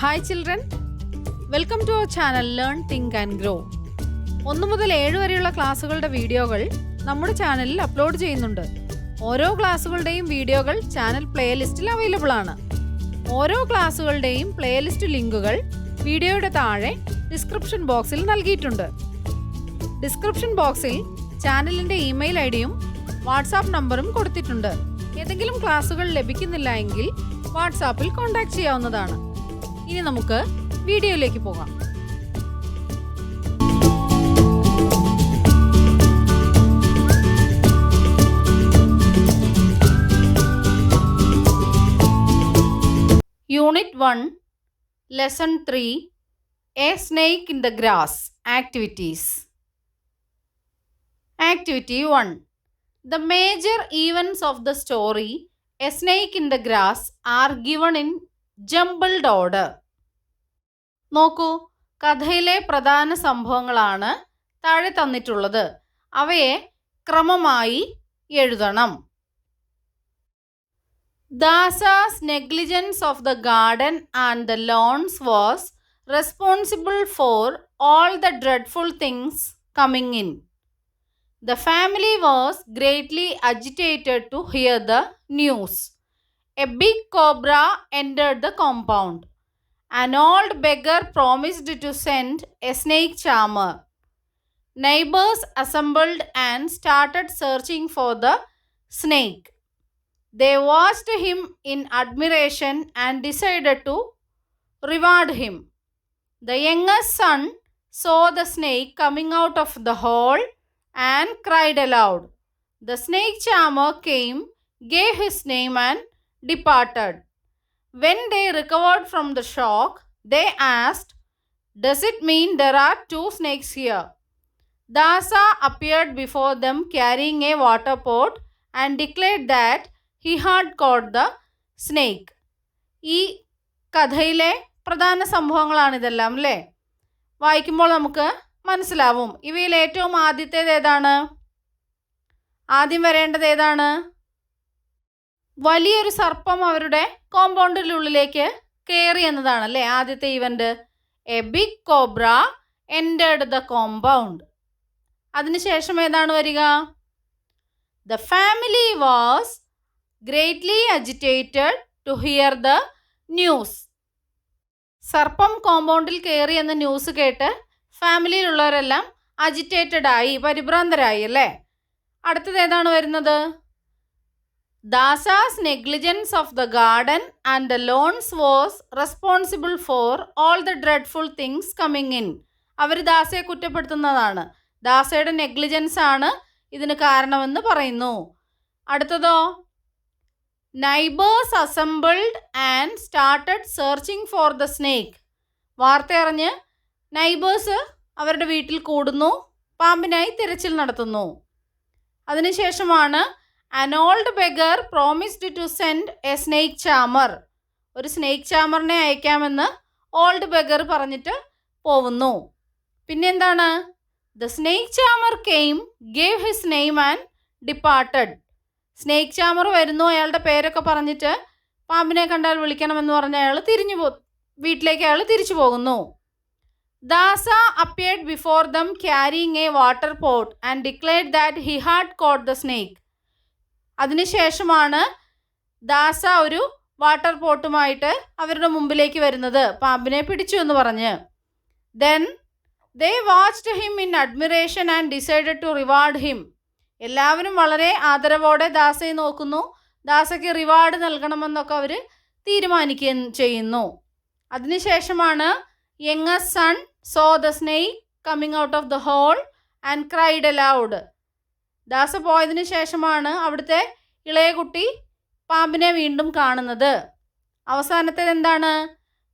Hi children welcome to our channel learn think and grow ഒന്ന് മുതൽ ഏഴ് വരെയുള്ള ക്ലാസ്സുകളുടെ വീഡിയോകൾ നമ്മുടെ ചാനലിൽ അപ്ലോഡ് ചെയ്യുന്നുണ്ട്. ഓരോ ക്ലാസ്സുകളുടെയും വീഡിയോകൾ ചാനൽ പ്ലേലിസ്റ്റിൽ അവൈലബിൾ ആണ്. ഓരോ ക്ലാസ്സുകളുടെയും പ്ലേലിസ്റ്റ് ലിങ്കുകൾ വീഡിയോയുടെ താഴെ ഡിസ്ക്രിപ്ഷൻ ബോക്സിൽ നൽകിയിട്ടുണ്ട്. ഡിസ്ക്രിപ്ഷൻ ബോക്സിൽ ചാനലിന്റെ ഇമെയിൽ ഐ ഡിയും വാട്സാപ്പ് നമ്പറും കൊടുത്തിട്ടുണ്ട്. ഏതെങ്കിലും ക്ലാസ്സുകൾ ലഭിക്കുന്നില്ല എങ്കിൽ വാട്സാപ്പിൽ കോൺടാക്ട് ചെയ്യാവുന്നതാണ്. ഇനി നമുക്ക് വീഡിയോയിലേക്ക് പോകാം. Unit one lesson three a snake in the grass activities activity one the major events of the story a snake in the grass are given in order. നോക്കൂ കഥയിലെ പ്രധാന സംഭവങ്ങളാണ് താഴെ തന്നിട്ടുള്ളത് അവയെ ക്രമമായി എഴുതണം Dasa's negligence of the garden and the lawns was responsible for all the dreadful things coming in the family was greatly agitated to hear the news. A big cobra entered the compound. An old beggar promised to send a snake charmer. Neighbors assembled and started searching for the snake. They watched him in admiration and decided to reward him. The youngest son saw the snake coming out of the hole and cried aloud. The snake charmer came, gave his name, and departed. When they recovered from the shock, they asked, Does it mean there are two snakes here? Dasa appeared before them carrying a water pot and declared that he had caught the snake. ഈ കഥയിലെ പ്രധാന സംഭവങ്ങളാണിതെല്ലാം അല്ലേ വായിക്കുമ്പോൾ നമുക്ക് മനസ്സിലാവും ഇവയിൽ ഏറ്റവും ആദ്യത്തേത് ഏതാണ് ആദ്യം വരേണ്ടത് ഏതാണ് വലിയൊരു സർപ്പം അവരുടെ കോമ്പൗണ്ടിനുള്ളിലേക്ക് കയറി എന്നതാണ് അല്ലേ? ആദ്യത്തെ event a big cobra entered the compound അതിനുശേഷം ഏതാണ് വരിക? The family was greatly agitated to hear the news സർപ്പം കോമ്പൗണ്ടിൽ കയറി എന്ന ന്യൂസ് കേട്ട് ഫാമിലിയിലുള്ളവരെല്ലാം അജിറ്റേറ്റഡ് ആയി പരിഭ്രാന്തരായി അല്ലേ? അടുത്തത് ഏതാണ് വരുന്നത്? Dasa's negligence of the garden and the lawns was responsible for all the dreadful things coming in. അവർ ദാസയെ കുറ്റപ്പെടുത്തുന്നതാണ്. ദാസയുടെ നെഗ്ലിജൻസ് ആണ് ഇതിന് കാരണമെന്ന് പറയുന്നു. അടുത്തതോ? Neighbours assembled and started searching for the snake. വാർത്ത അറിഞ്ഞ് നൈബേഴ്സ് അവരുടെ വീട്ടിൽ കൂടുന്നു പാമ്പിനായി തിരച്ചിൽ നടത്തുന്നു. അതിനുശേഷമാണ് an old beggar promised to send a snake charmer ഒരു സ്നേക്ക് ചാമറിനെ അയക്കാമെന്ന് ഓൾഡ് ബെഗർ പറഞ്ഞിട്ട് പോവുന്നു. പിന്നെന്താണ്? The snake charmer came gave his name and departed snake charmer വരുന്നു അയാളുടെ പേരൊക്കെ പറഞ്ഞിട്ട് പാമ്പിനെ കണ്ടാൽ വിളിക്കണമെന്ന് പറഞ്ഞ് അയാൾ തിരിഞ്ഞു പോ വീട്ടിലേക്ക് അയാൾ തിരിച്ചു പോകുന്നു. Dasa appeared before them carrying a water pot and declared that he had caught the snake അതിനുശേഷമാണ് ദാസ ഒരു വാട്ടർ പോട്ടുമായിട്ട് അവരുടെ മുമ്പിലേക്ക് വരുന്നത്. പാമ്പിനെ പിടിച്ചു എന്ന് പറഞ്ഞ്. Then they watched him in admiration and decided to reward him എല്ലാവരും വളരെ ആദരവോടെ ദാസയെ നോക്കുന്നു. ദാസയ്ക്ക് റിവാർഡ് നൽകണമെന്നൊക്കെ അവർ തീരുമാനിക്കുകയും ചെയ്യുന്നു. അതിനുശേഷമാണ് young son saw the snake coming out of the hole and cried aloud Dasa പോയതിനു ശേഷമാണ് അവിടുത്തെ ഇളയ കുട്ടി പാമ്പിനെ വീണ്ടും കാണുന്നത്. അവസാനത്തേത് എന്താണ്?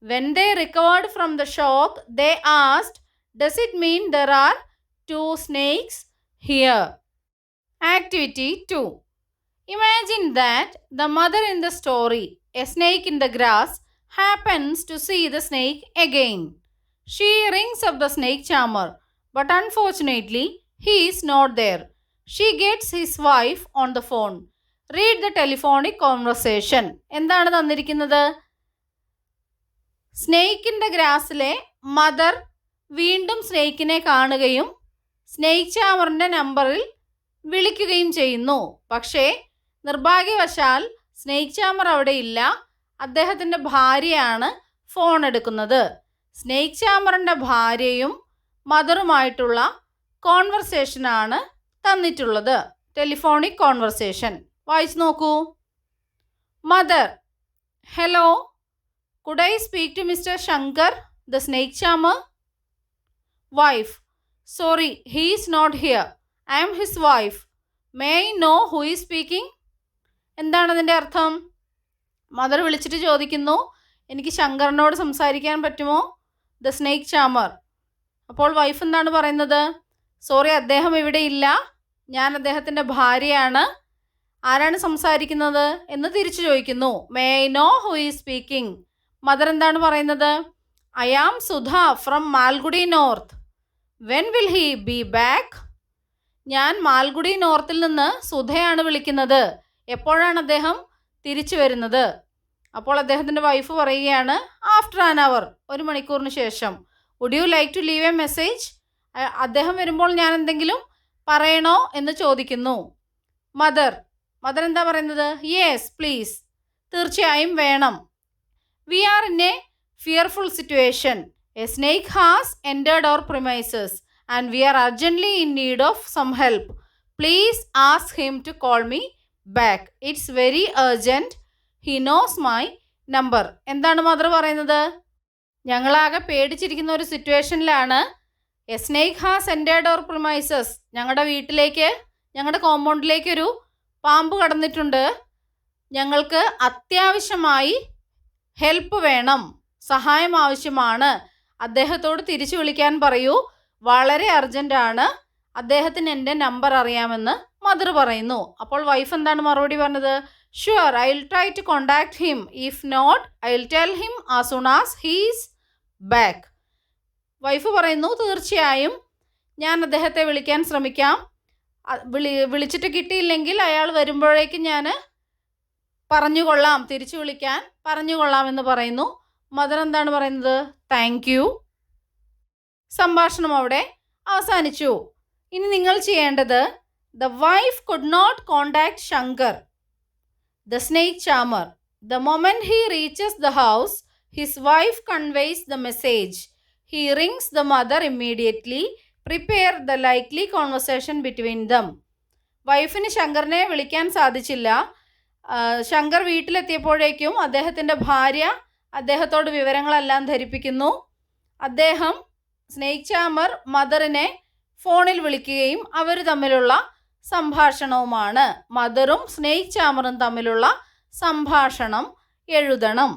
When they recovered from the shock they asked does it mean there are two snakes here activity two imagine that the mother in the story a snake in the grass happens to see the snake again she rings up the snake charmer but unfortunately he is not there. She gets his wife on the phone read the telephonic conversation എന്താണ് തന്നിരിക്കുന്നത്? സ്നേഹിക്കിന്റെ ഗ്രാസിലെ mother വീണ്ടും സ്നേഹിക്കിനെ കാണുകയും snake ചാമറിന്റെ നമ്പറിൽ വിളിക്കുകയും ചെയ്യുന്നു. പക്ഷേ നിർഭാഗ്യവശാൽ സ്നേഹിച്ചാമർ charmer അവിടെ ഇല്ല. അദ്ദേഹത്തിന്റെ ഭാര്യയാണ് ഫോൺ എടുക്കുന്നത്. സ്നേഹിച്ചാമറിന്റെ ഭാര്യയും മദറുമായിട്ടുള്ള കോൺവെർസേഷനാണ് തന്നിട്ടുള്ളത്. Telephonic conversation. വായിച്ചു നോക്കൂ. Mother. Hello. Could I speak to mister Shankar the snake charmer wife sorry he is not here I am his wife may I know who is speaking എന്താണ് അതിന്റെ അർത്ഥം? മദർ വിളിച്ചിട്ട് ചോദിക്കുന്നു. എനിക്ക് ശങ്കറിനോട് സംസാരിക്കാൻ പറ്റുമോ? ദ സ്നേക് ചാമർ അപ്പോൾ വൈഫ് എന്താണ് പറയുന്നത്? സോറി അദ്ദേഹം ഇവിടെ ഇല്ല. ഞാൻ അദ്ദേഹത്തിന്റെ ഭാര്യയാണ്. ആരാണ് സംസാരിക്കുന്നത് എന്ന് തിരിച്ചു ചോദിക്കുന്നു. May I know who is speaking mother എന്താണ് പറയുന്നത്? I am Sudha from Malgudi North when will he be back ഞാൻ മാൽഗുഡി നോർത്തിൽ നിന്ന് സുധയാണ് വിളിക്കുന്നത്. എപ്പോഴാണ് അദ്ദേഹം തിരിച്ചു വരുന്നത്? അപ്പോൾ അദ്ദേഹത്തിന്റെ വൈഫ് പറയുകയാണ് ആഫ്റ്റർ ആൻ അവർ ഒരു മണിക്കൂറിന് ശേഷം. Would you like to leave a message അദ്ദേഹം വരുമ്പോൾ ഞാൻ എന്തെങ്കിലും പറയണോ എന്ന് ചോദിക്കുന്നു. മദർ മദർ എന്താ പറയുന്നത്? യെസ് പ്ലീസ് തീർച്ചയായും വേണം. We are in a fearful situation a snake has entered our premises and we are urgently in need of some help please ask him to call me back it's very urgent he knows my number എന്താണ് mother പറയുന്നത്? ഞങ്ങളാകെ പേടിച്ചിരിക്കുന്ന ഒരു സിറ്റുവേഷനിലാണ് a snake has entered our premises ഞങ്ങളുടെ വീട്ടിലേക്ക് ഞങ്ങളുടെ കോമ്പൗണ്ടിലേക്ക് ഒരു പാമ്പ് കടന്നിട്ടുണ്ട്. ഞങ്ങൾക്ക് അത്യാവശ്യമായി ഹെൽപ്പ് വേണം. സഹായം ആവശ്യമാണ്. അദ്ദേഹത്തോട് തിരിച്ചു വിളിക്കാൻ പറയൂ. വളരെ അർജന്റാണ് അദ്ദേഹത്തിന് എന്റെ നമ്പർ അറിയാമെന്ന് മദർ പറയുന്നു. അപ്പോൾ വൈഫ് എന്താണ് മറുപടി പറഞ്ഞത്? Sure I will try to contact him if not I will tell him as soon as he's back wife പറയുന്നു തീർച്ചയായും ഞാൻ അദ്ദേഹത്തെ വിളിക്കാൻ ശ്രമിക്കാം. വിളി വിളിച്ചിട്ട് കിട്ടിയില്ലെങ്കിൽ അയാൾ വരുമ്പോഴേക്കും ഞാൻ പറഞ്ഞുകൊള്ളാം തിരിച്ചു വിളിക്കാൻ പറഞ്ഞുകൊള്ളാം എന്ന് പറയുന്നു. മദർ എന്താണ് പറയുന്നത്? താങ്ക് യു സംഭാഷണം അവിടെ അവസാനിച്ചു. ഇനി നിങ്ങൾ ചെയ്യേണ്ടത് the wife could not contact Shankar the snake charmer the moment he reaches the house his wife conveys the message he rings the mother immediately prepare the likely conversation between them വൈഫിന് ശങ്കറിനെ വിളിക്കാൻ സാധിച്ചില്ല. ശങ്കർ വീട്ടിലെത്തിയപ്പോഴേക്കും അദ്ദേഹത്തിന്റെ ഭാര്യ അദ്ദേഹത്തോട് വിവരങ്ങളെല്ലാം ധരിപ്പിക്കുന്നു. അദ്ദേഹം snake charmer മദറിനെ ഫോണിൽ വിളിക്കുകയും അവർ തമ്മിലുള്ള സംഭാഷണവുമാണ്. മദറും സ്നേക് ചാമറും തമ്മിലുള്ള സംഭാഷണം എഴുതണം.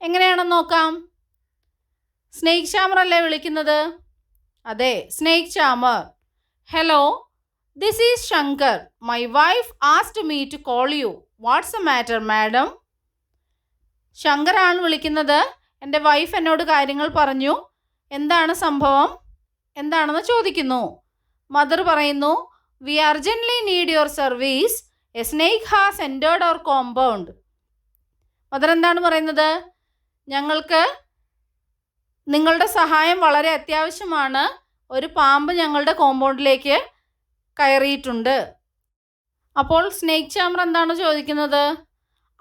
എങ്ങനെയാണെന്ന് നോക്കാം. സ്നേക് ചാമർ അല്ലേ വിളിക്കുന്നത്? അതെ snake charmer hello this is Shankar my wife asked me to call you what's a matter madam ശങ്കറാണ് വിളിക്കുന്നത്. എന്റെ വൈഫ് എന്നോട് കാര്യങ്ങൾ പറഞ്ഞു. എന്താണ് സംഭവം? എന്താണെന്ന് ചോദിക്കുന്നു. മദർ പറയുന്നു we urgently need your service a snake has entered our compound mother എന്താണ് പറയുന്നത്? ഞങ്ങൾക്ക് നിങ്ങളുടെ സഹായം വളരെ അത്യാവശ്യമാണ്. ഒരു പാമ്പ് ഞങ്ങളുടെ കോമ്പൗണ്ടിലേക്ക് കയറിയിട്ടുണ്ട്. അപ്പോൾ സ്നേക്ക് ചാമർ എന്താണ് ചോദിക്കുന്നത്?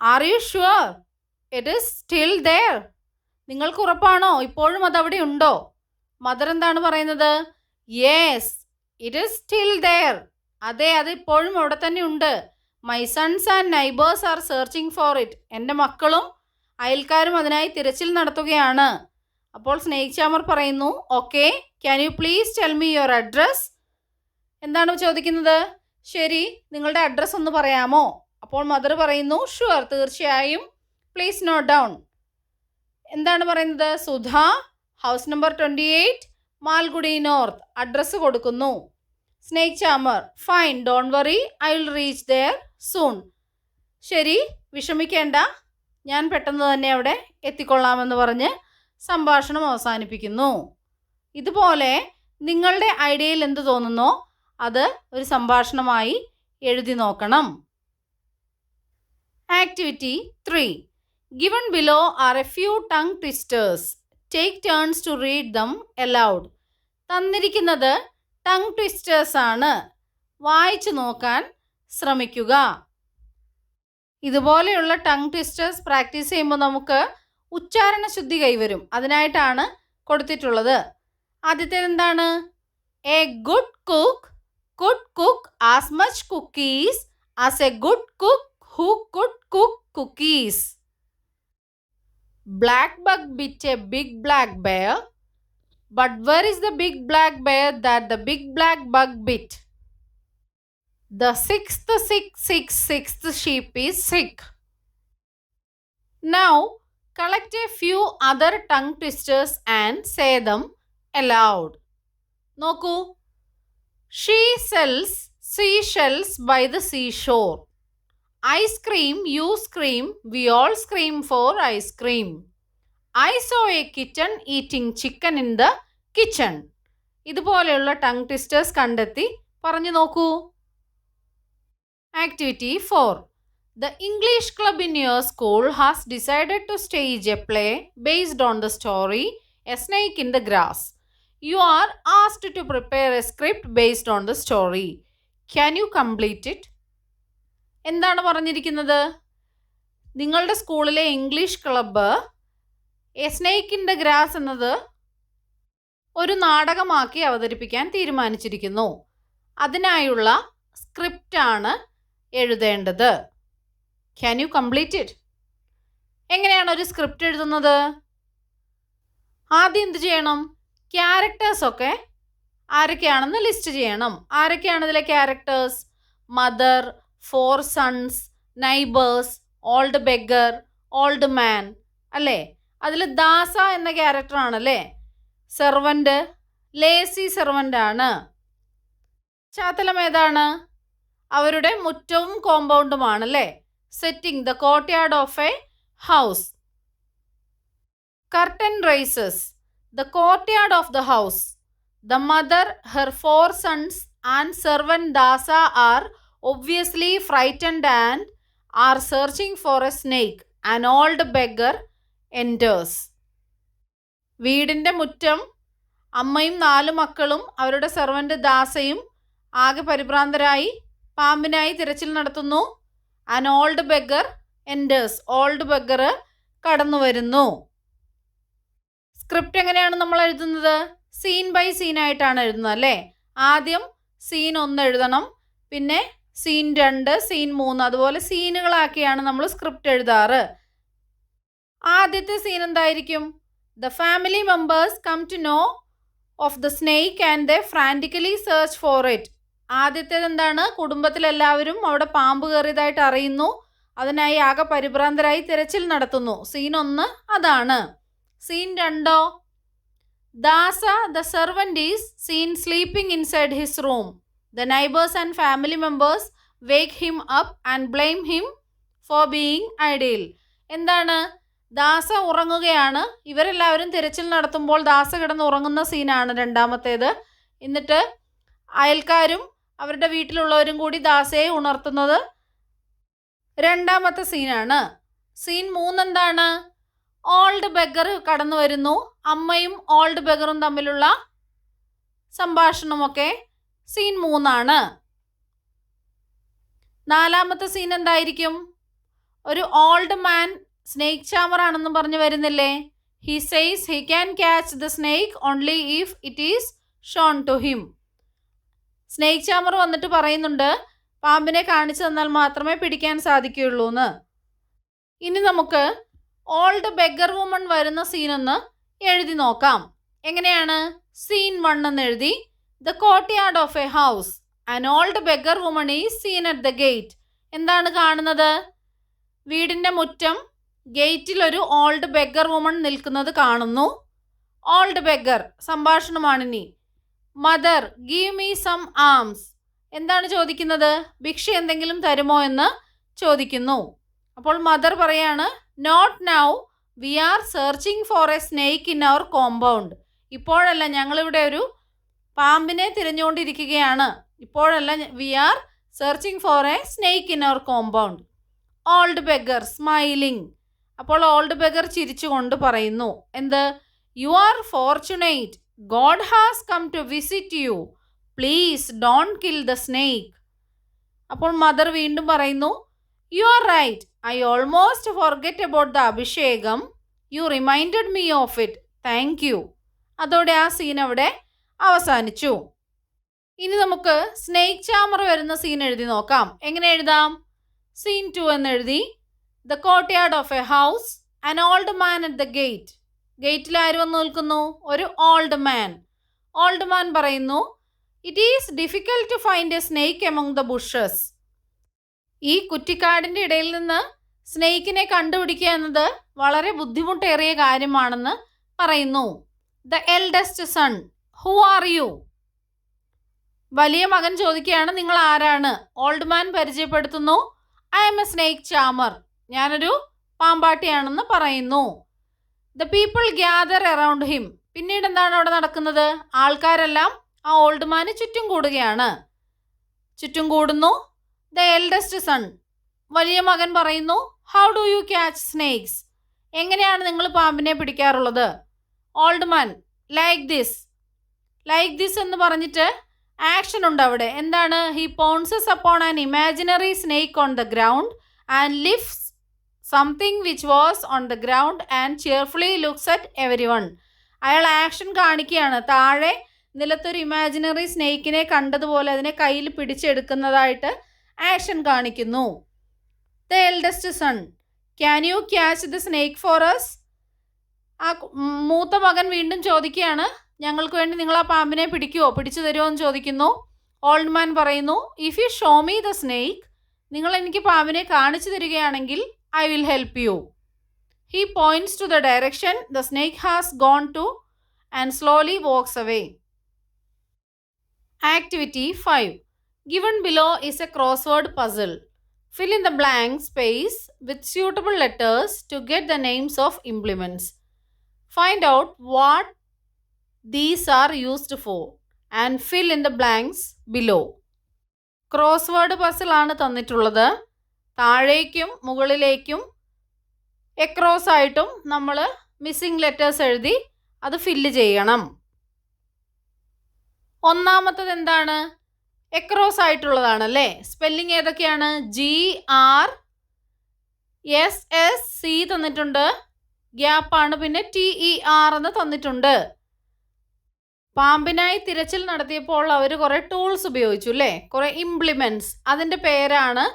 Are you sure it is still there നിങ്ങൾക്ക് ഉറപ്പാണോ? ഇപ്പോഴും അതവിടെ ഉണ്ടോ? മദർ എന്താണ് പറയുന്നത്? Yes it is still there അതെ അത് ഇപ്പോഴും അവിടെ തന്നെ ഉണ്ട്. My sons and neighbours are searching for it എന്റെ മക്കളും അയൽക്കാരും അതിനായി തിരച്ചിൽ നടത്തുകയാണ്. അപ്പോൾ സ്നേഹ് ചാമർ പറയുന്നു okay can you please tell me your address എന്താണ് ചോദിക്കുന്നത്? ശരി നിങ്ങളുടെ അഡ്രസ്സ് ഒന്ന് പറയാമോ? അപ്പോൾ മദർ പറയുന്നു ഷുവർ തീർച്ചയായും. പ്ലീസ് നോട്ട് ഡൗൺ എന്താണ് പറയുന്നത്? Sudha house number twenty eight Malgudi North. Address കൊടുക്കുന്നു. Snake charmer fine don't worry I will reach there soon ശരി വിഷമിക്കേണ്ട. ഞാൻ പെട്ടെന്ന് തന്നെ അവിടെ എത്തിക്കൊള്ളാമെന്ന് പറഞ്ഞ് സംഭാഷണം അവസാനിപ്പിക്കുന്നു. ഇതുപോലെ നിങ്ങളുടെ ഐഡിയയിൽ എന്ത് തോന്നുന്നോ അത് ഒരു സംഭാഷണമായി എഴുതി നോക്കണം. Activity three given below are a few tongue twisters take turns to read them aloud തന്നിരിക്കുന്നത് ടങ് ട്വിസ്റ്റേഴ്സ് ആണ്. വായിച്ചു നോക്കാൻ ശ്രമിക്കുക. ഇതുപോലെയുള്ള ടങ് ട്വിസ്റ്റേഴ്സ് പ്രാക്ടീസ് ചെയ്യുമ്പോൾ നമുക്ക് ഉച്ചാരണ ശുദ്ധി കൈവരും അതിനായിട്ടാണ് കൊടുത്തിട്ടുള്ളത് ആദ്യത്തേത് എന്താണ് a good cook could cook as much cookies as a good cook who could cook cookies Black bug bit a big black bear. But where is the big black bear that the big black bug bit? The sixth, sixth, sixth, sixth sheep is sick. Now, a few other tongue twisters and say them aloud. നോക്കൂ she sells seashells by the seashore. I scream, you scream, we all scream for ice cream. I saw a kitten eating chicken in the kitchen. ഇതുപോലെയുള്ള tongue twisters കണ്ടെത്തി പറഞ്ഞു നോക്കൂ activity for the English club in your school has decided to stage a play based on the story a snake in the grass you are asked to prepare a script based on the story can you complete it എന്താണ് പറഞ്ഞിരിക്കുന്നത്? നിങ്ങളുടെ സ്കൂളിലെ English club a snake in the grass എന്നത് ഒരു നാടകമാക്കി അവതരിപ്പിക്കാൻ തീരുമാനിച്ചിരിക്കുന്നു. അതിനായുള്ള സ്ക്രിപ്റ്റാണ് എഴുതേണ്ടത്. ക്യാൻ യു കംപ്ലീറ്റ് ഇറ്റ് എങ്ങനെയാണ് ഒരു സ്ക്രിപ്റ്റ് എഴുതുന്നത്? ആദ്യം എന്ത് ചെയ്യണം? ക്യാരക്ടേഴ്സൊക്കെ ആരൊക്കെയാണെന്ന് ലിസ്റ്റ് ചെയ്യണം. ആരൊക്കെയാണ് ഇതിലെ characters mother four sons neighbours old beggar old man അല്ലേ? അതിൽ ദാസ എന്ന ക്യാരക്ടറാണ് അല്ലേ സെർവന്റ് ലേസി സെർവന്റ് ആണ്. ചാത്തലം ഏതാണ്? അവരുടെ മുറ്റവും കോമ്പൗണ്ടുമാണ് അല്ലേ setting the courtyard of a house curtain rises the courtyard of the house the mother her four sons and servant Dasa are obviously frightened and are searching for a snake and old beggar enters വീടിന്റെ മുറ്റം അമ്മയും നാല് മക്കളും അവരുടെ servant ദാസയും ആകെ പരിഭ്രാന്തരായി പാമ്പിനായി തിരച്ചിൽ നടത്തുന്നു. An old beggar enters old beggar കടന്നു വരുന്നു. സ്ക്രിപ്റ്റ് എങ്ങനെയാണ് നമ്മൾ എഴുതുന്നത്? സീൻ ബൈ സീൻ ആയിട്ടാണ് എഴുതുന്നത് അല്ലേ? ആദ്യം സീൻ ഒന്ന് എഴുതണം. പിന്നെ സീൻ രണ്ട് സീൻ മൂന്ന് അതുപോലെ സീനുകളാക്കിയാണ് നമ്മൾ സ്ക്രിപ്റ്റ് എഴുതാറ്. ആദ്യത്തെ സീൻ എന്തായിരിക്കും? The family members come to know of the snake and the frantically search for it ആദ്യത്തേത് എന്താണ് കുടുംബത്തിലെല്ലാവരും അവിടെ പാമ്പ് കയറിയതായിട്ട് അറിയുന്നു. അതിനായി ആകെ പരിഭ്രാന്തരായി തിരച്ചിൽ നടത്തുന്നു. സീൻ ഒന്ന് അതാണ്. സീൻ രണ്ടോ? Dasa the servant is seen sleeping inside his room. The neighbours and family members wake him up and blame him for being idle. എന്താണ്? ദാസ ഉറങ്ങുകയാണ്. ഇവരെല്ലാവരും തിരച്ചിൽ നടത്തുമ്പോൾ ദാസ കിടന്ന് ഉറങ്ങുന്ന സീനാണ് രണ്ടാമത്തേത്. എന്നിട്ട് അയൽക്കാരും അവരുടെ വീട്ടിലുള്ളവരും കൂടി ദാസയെ ഉണർത്തുന്നത്. രണ്ടാമത്തെ സീനാണ്. സീൻ മൂന്നെന്താണ്? ഓൾഡ് ബെഗർ കടന്നു വരുന്നു. അമ്മയും ഓൾഡ് ബെഗറും തമ്മിലുള്ള സംഭാഷണമൊക്കെ സീൻ മൂന്നാണ്. നാലാമത്തെ സീൻ എന്തായിരിക്കും? ഒരു ഓൾഡ് മാൻ സ്നേക്ക് ചാമർ ആണെന്ന് പറഞ്ഞു വരുന്നില്ലേ? He says he can catch the snake only if it is shown to him snake charmer വന്നിട്ട് പറയുന്നുണ്ട് പാമ്പിനെ കാണിച്ചു തന്നാൽ മാത്രമേ പിടിക്കാൻ സാധിക്കുകയുള്ളൂ എന്ന് ഇനി നമുക്ക് ഓൾഡ് ബെഗർ വുമൺ വരുന്ന സീനൊന്ന് എഴുതി നോക്കാം. എങ്ങനെയാണ്? സീൻ വൺ എന്ന് എഴുതി the courtyard of a house an old beggar woman is seen at the gate. എന്താണ് കാണുന്നത്? വീടിന്റെ മുറ്റം ഗേറ്റിൽ ഒരു ഓൾഡ് ബെഗർ വുമൺ നിൽക്കുന്നത് കാണുന്നു. Old beggar സംഭാഷണമാണിനി. Mother give me some alms എന്താണ് ചോദിക്കുന്നത്? ഭിക്ഷ എന്തെങ്കിലും തരുമോ എന്ന് ചോദിക്കുന്നു. അപ്പോൾ മദർ പറയാണ് not now we are searching for a snake in our compound ഇപ്പോഴല്ല ഞങ്ങളിവിടെ ഒരു പാമ്പിനെ തിരഞ്ഞുകൊണ്ടിരിക്കുകയാണ്. ഇപ്പോഴല്ല we are searching for a snake in our compound old beggar smiling അപ്പോൾ ഓൾഡ് ബെഗർ ചിരിച്ചുകൊണ്ട് പറയുന്നു. എന്ത്? You are fortunate god has come to visit you please don't kill the snake അപ്പോൾ മദർ വീണ്ടും പറയുന്നു you are right I almost forget about the abhishekam. You reminded me of it thank you അതോടെ ആ scene അവിടെ അവസാനിച്ചു. ഇനി നമുക്ക് snake charmer വരുന്ന സീൻ എഴുതി നോക്കാം. എങ്ങനെ എഴുതാം? സീൻ ടു എന്ന് എഴുതി. The courtyard of a house an old man at the gate ഗേറ്റിൽ ആര് വന്ന് നിൽക്കുന്നു? ഒരു ഓൾഡ് മാൻ ഓൾഡ് മാൻ പറയുന്നു it is difficult to find a snake among the bushes ഈ കുറ്റിക്കാടിന്റെ ഇടയിൽ നിന്ന് സ്നേക്കിനെ കണ്ടുപിടിക്കുക എന്നത് വളരെ ബുദ്ധിമുട്ടേറിയ കാര്യമാണെന്ന് പറയുന്നു. The eldest son who are you വലിയ മകൻ ചോദിക്കുകയാണ് നിങ്ങൾ ആരാണ്? ഓൾഡ് മാൻ പരിചയപ്പെടുത്തുന്നു I am a snake charmer ഞാനൊരു പാമ്പാട്ടിയാണെന്ന് പറയുന്നു. The people gather around him പിന്നീട് എന്താണ് അവിടെ നടക്കുന്നത്? ആൾക്കാരെല്ലാം ആ ഓൾഡ് മാന് ചുറ്റും കൂടുകയാണ്. ചുറ്റും കൂടുന്നു. ദ എൽഡസ്റ്റ് സൺ വലിയ മകൻ പറയുന്നു how do you catch snakes എങ്ങനെയാണ് നിങ്ങൾ പാമ്പിനെ പിടിക്കാറുള്ളത്? Old man like this like this എന്ന് പറഞ്ഞിട്ട് ആക്ഷൻ ഉണ്ട് അവിടെ. എന്താണ്? He pounces upon an imaginary snake on the ground and lifts something which was on the ground and cheerfully looks at everyone അയാൾ action കാണിക്കുകയാണ്. താഴെ നിലത്തൊരു ഇമാജിനറി സ്നേക്കിനെ കണ്ടതുപോലെ അതിനെ കയ്യിൽ പിടിച്ചെടുക്കുന്നതായിട്ട് ആക്ഷൻ കാണിക്കുന്നു. The eldest son can you catch the snake for us ആ മൂത്ത മകൻ വീണ്ടും ചോദിക്കുകയാണ്. ഞങ്ങൾക്ക് വേണ്ടി നിങ്ങൾ ആ പാമ്പിനെ പിടിക്കുമോ പിടിച്ചു തരുമോ എന്ന് ചോദിക്കുന്നു. ഓൾഡ് മാൻ പറയുന്നു if you show me the snake നിങ്ങൾ എനിക്ക് പാമ്പിനെ കാണിച്ചു തരികയാണെങ്കിൽ I will help you he points to the direction the snake has gone to and slowly walks away. Activity 5. Given below is a crossword puzzle. Fill in the blank space with suitable letters to get the names of implements. Find out what these are used for and fill in the blanks below. Crossword പസിലാണ് തന്നിട്ടുള്ളത് താഴേക്കും മുകളിലേക്കും across ആയിട്ടും നമ്മൾ missing letters എഴുതി അത് fill ചെയ്യണം. ഒന്നാമത്തത് എന്താണ്? എക്രോസ് ആയിട്ടുള്ളതാണ് അല്ലേ സ്പെല്ലിംഗ് ഏതൊക്കെയാണ്? G R S S C തന്നിട്ടുണ്ട്. ഗ്യാപ്പാണ് പിന്നെ ടി ഇ ആർ എന്ന് തന്നിട്ടുണ്ട്. പാമ്പിനായി തിരച്ചിൽ നടത്തിയപ്പോൾ അവർ കുറേ ടൂൾസ് ഉപയോഗിച്ചു അല്ലേ? കുറേ ഇംപ്ലിമെന്റ്സ് അതിന്റെ പേരാണ്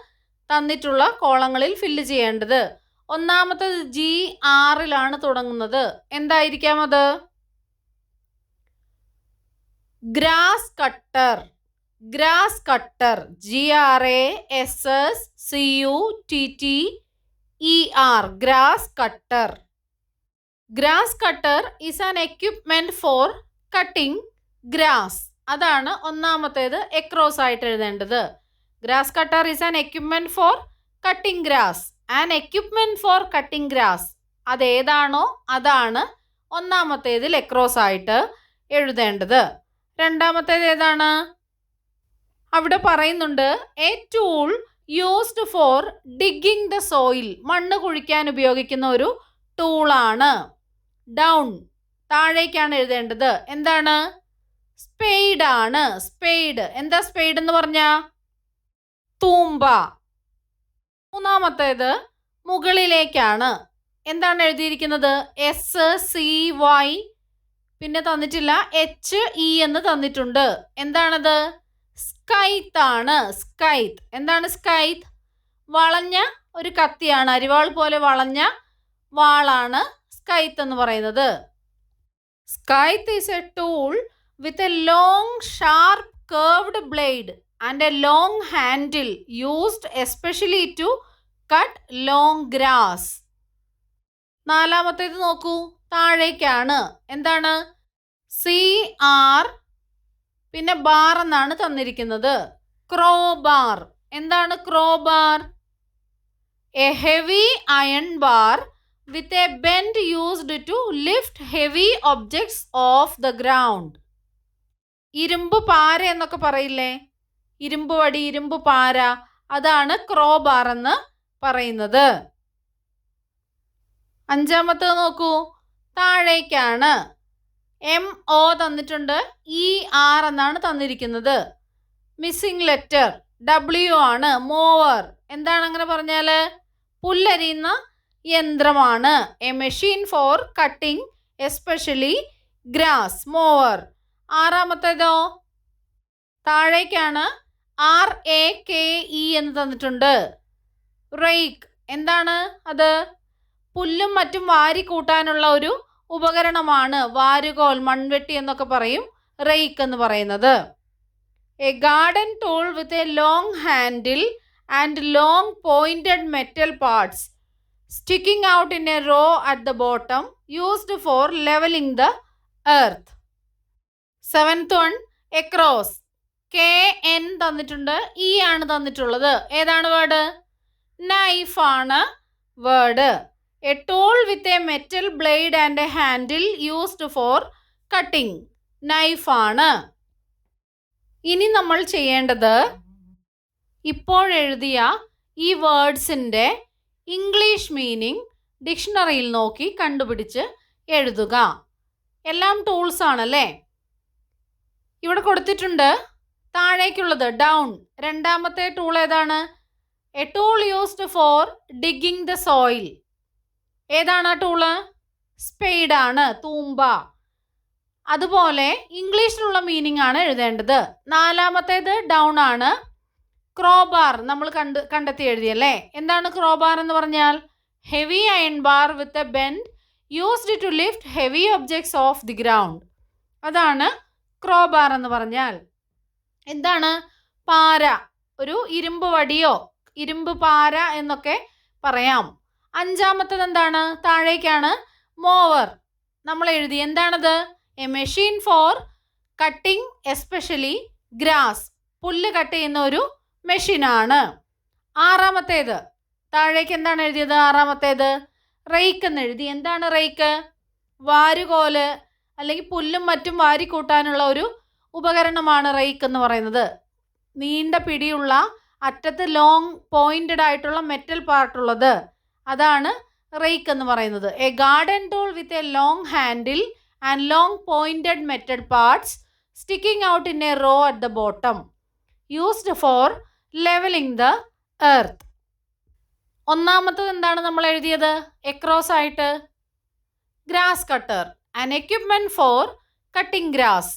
തന്നിട്ടുള്ള കോളങ്ങളിൽ ഫില്ല് ചെയ്യേണ്ടത്. ഒന്നാമത്തത് ജി ആറിലാണ് തുടങ്ങുന്നത്. എന്തായിരിക്കാം അത്? Grass cutter. Grass cutter. G R A S S C U T T E R grass cutter. Grass cutter is an equipment for cutting grass അതാണ് ഒന്നാമത്തേത് എക്രോസ് ആയിട്ട് എഴുതേണ്ടത്. Grass cutter is an equipment for cutting grass an equipment for cutting grass അതേതാണോ അതാണ് ഒന്നാമത്തേതിൽ across ആയിട്ട് എഴുതേണ്ടത്. രണ്ടാമത്തേത് ഏതാണ്? അവിടെ പറയുന്നുണ്ട് a tool used for digging the soil മണ്ണ് കുഴിക്കാൻ ഉപയോഗിക്കുന്ന ഒരു ടൂളാണ് ഡൗൺ താഴേക്കാണ് എഴുതേണ്ടത്. എന്താണ്? സ്പെയ്ഡ് ആണ്. സ്പെയ്ഡ് എന്താ സ്പെയ്ഡ് എന്ന് പറഞ്ഞ? തൂമ്പ. മൂന്നാമത്തേത് മുകളിലേക്കാണ്. എന്താണ് എഴുതിയിരിക്കുന്നത്? എസ് സി വൈ പിന്നെ തന്നിട്ടില്ല. എച്ച് ഇ എന്ന് തന്നിട്ടുണ്ട്. എന്താണത്? സ്കൈത്ത് ആണ്. സ്കൈത്ത് എന്താണ് സ്കൈത്ത് വളഞ്ഞ ഒരു കത്തിയാണ്. അരിവാൾ പോലെ വളഞ്ഞ വാളാണ് സ്കൈത്ത് എന്ന് പറയുന്നത്. Scythe is a tool with a long sharp curved blade and a long handle used especially to cut long grass നാലാമത്തേത് നോക്കൂ. താഴേക്കാണ്. എന്താണ്? സി ആർ പിന്നെ ബാർ എന്നാണ് തന്നിരിക്കുന്നത്. ക്രോ ബാർ എന്താണ് crowbar a heavy iron bar with a bend used to lift heavy objects off the ground ഇരുമ്പ് പാര എന്നൊക്കെ പറയില്ലേ? ഇരുമ്പ് വടി ഇരുമ്പ് പാര അതാണ് ക്രോബാർ എന്ന് പറയുന്നത്. അഞ്ചാമത്തത് നോക്കൂ. താഴേക്കാണ്. എം ഒ തന്നിട്ടുണ്ട്. ഇ ആർ എന്നാണ് തന്നിരിക്കുന്നത്. മിസ്സിംഗ് ലെറ്റർ ഡബ്ല്യു ആണ്. മോവർ എന്താണ് അങ്ങനെ പറഞ്ഞാൽ പുല്ലരിയുന്ന യന്ത്രമാണ്. A machine for cutting especially grass mower ആറാമത്തേതോ? താഴേക്കാണ്. ആർ എ കെ ഇ എന്ന് തന്നിട്ടുണ്ട്. റേക്ക് എന്താണ് അത്? പുല്ലും മറ്റും വാരി കൂട്ടാനുള്ള ഒരു ഉപകരണമാണ് വാരുകോൽ മൺവെട്ടി എന്നൊക്കെ പറയും റേക്ക് എന്ന് പറയുന്നത്. A garden tool with a long handle and long pointed metal parts sticking out in a row at the bottom used for levelling the earth seventh one across K N തന്നിട്ടുണ്ട് E ആണ് തന്നിട്ടുള്ളത്. ഏതാണ് word knife ആണ് word a tool with a metal blade and a handle used for cutting ആണ്. ഇനി നമ്മൾ ചെയ്യേണ്ടത് ഇപ്പോഴെഴുതിയ ഈ വേർഡ്സിന്റെ ഇംഗ്ലീഷ് മീനിങ് ഡിക്ഷണറിയിൽ നോക്കി കണ്ടുപിടിച്ച് എഴുതുക. എല്ലാം ടൂൾസ് ആണല്ലേ? ഇവിടെ കൊടുത്തിട്ടുണ്ട്. താഴേക്കുള്ളത് ഡൗൺ രണ്ടാമത്തെ ടൂൾ ഏതാണ്? A tool used for digging the soil ഏതാണ് ആ ടൂൾ സ്പെയ്ഡാണ് തൂമ്പ. അതുപോലെ ഇംഗ്ലീഷിലുള്ള മീനിങ് ആണ് എഴുതേണ്ടത്. നാലാമത്തേത് ഡൗൺ ആണ്. ക്രോബാർ നമ്മൾ കണ്ട് കണ്ടെത്തി എഴുതിയല്ലേ? എന്താണ് ക്രോബാർ എന്ന് പറഞ്ഞാൽ? Heavy iron bar with a bend used to lift heavy objects off the ground അതാണ് ക്രോബാർ എന്ന് പറഞ്ഞാൽ. എന്താണ്? പാര. ഒരു ഇരുമ്പ് വടിയോ ഇരുമ്പ് പാര എന്നൊക്കെ പറയാം. അഞ്ചാമത്തത് എന്താണ്? താഴേക്കാണ്. മോവർ നമ്മൾ എഴുതി. എന്താണത്? A machine for cutting especially grass പുല്ല് കട്ട് ചെയ്യുന്ന ഒരു മെഷീനാണ് ആറാമത്തേത്. താഴേക്ക് എന്താണ് എഴുതിയത്? ആറാമത്തേത്. റേക്ക് എന്ന് എഴുതി. എന്താണ് റേക്ക് വാരുകോൽ. അല്ലെങ്കിൽ പുല്ലും മറ്റും വാരി കൂട്ടാനുള്ള ഒരു ഉപകരണമാണ് റേക്ക് എന്ന് പറയുന്നത്. നീണ്ട പിടിയുള്ള അറ്റത്ത് ലോങ് പോയിന്റഡ് ആയിട്ടുള്ള മെറ്റൽ പാർട്ടുള്ളത് അതാണ് റേക്ക് എന്ന് പറയുന്നത്. A garden tool with a long handle and long pointed metal parts sticking out in a row at the bottom used for levelling the earth ഒന്നാമത്തത് എന്താണ് നമ്മൾ എഴുതിയത്? എക്രോസ് ആയിട്ട്. Grass cutter an equipment for cutting grass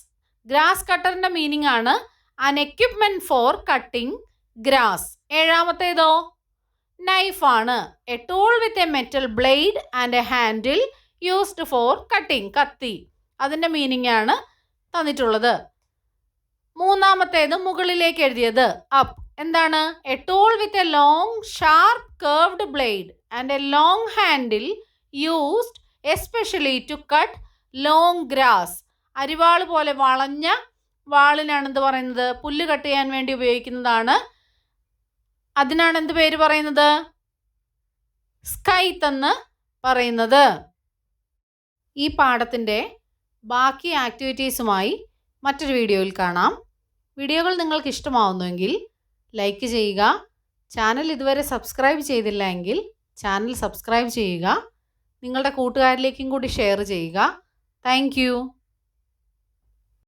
grass കട്ടറിന്റെ meaning ആണ് an equipment for cutting grass ഏഴാമത്തേതോ? Knife ആണ്. A tool with a metal blade and a handle used for cutting കത്തി. അതിന്റെ മീനിങ് ആണ് തന്നിട്ടുള്ളത്. മൂന്നാമത്തേത് മുകളിലേക്ക് എഴുതിയത് അപ്പ് എന്താണ്? A tool with a long sharp curved blade and a long handle used especially to cut long grass അരിവാൾ പോലെ വളഞ്ഞ വാളിനാണ് എന്ത് പറയുന്നത്? പുല്ല് കട്ട് ചെയ്യാൻ വേണ്ടി ഉപയോഗിക്കുന്നതാണ്. അതിനാണ് എന്ത് പേര് പറയുന്നത്? സ്കൈത്ത് എന്ന് പറയുന്നത്. ഈ പാഠത്തിന്റെ ബാക്കി ആക്ടിവിറ്റീസുമായി മറ്റൊരു വീഡിയോയിൽ കാണാം. വീഡിയോകൾ നിങ്ങൾക്ക് ഇഷ്ടമാവുന്നുവെങ്കിൽ ലൈക്ക് ചെയ്യുക. ചാനൽ ഇതുവരെ സബ്സ്ക്രൈബ് ചെയ്തില്ല എങ്കിൽ ചാനൽ സബ്സ്ക്രൈബ് ചെയ്യുക. നിങ്ങളുടെ കൂട്ടുകാരിലേക്കും കൂടി ഷെയർ ചെയ്യുക. താങ്ക്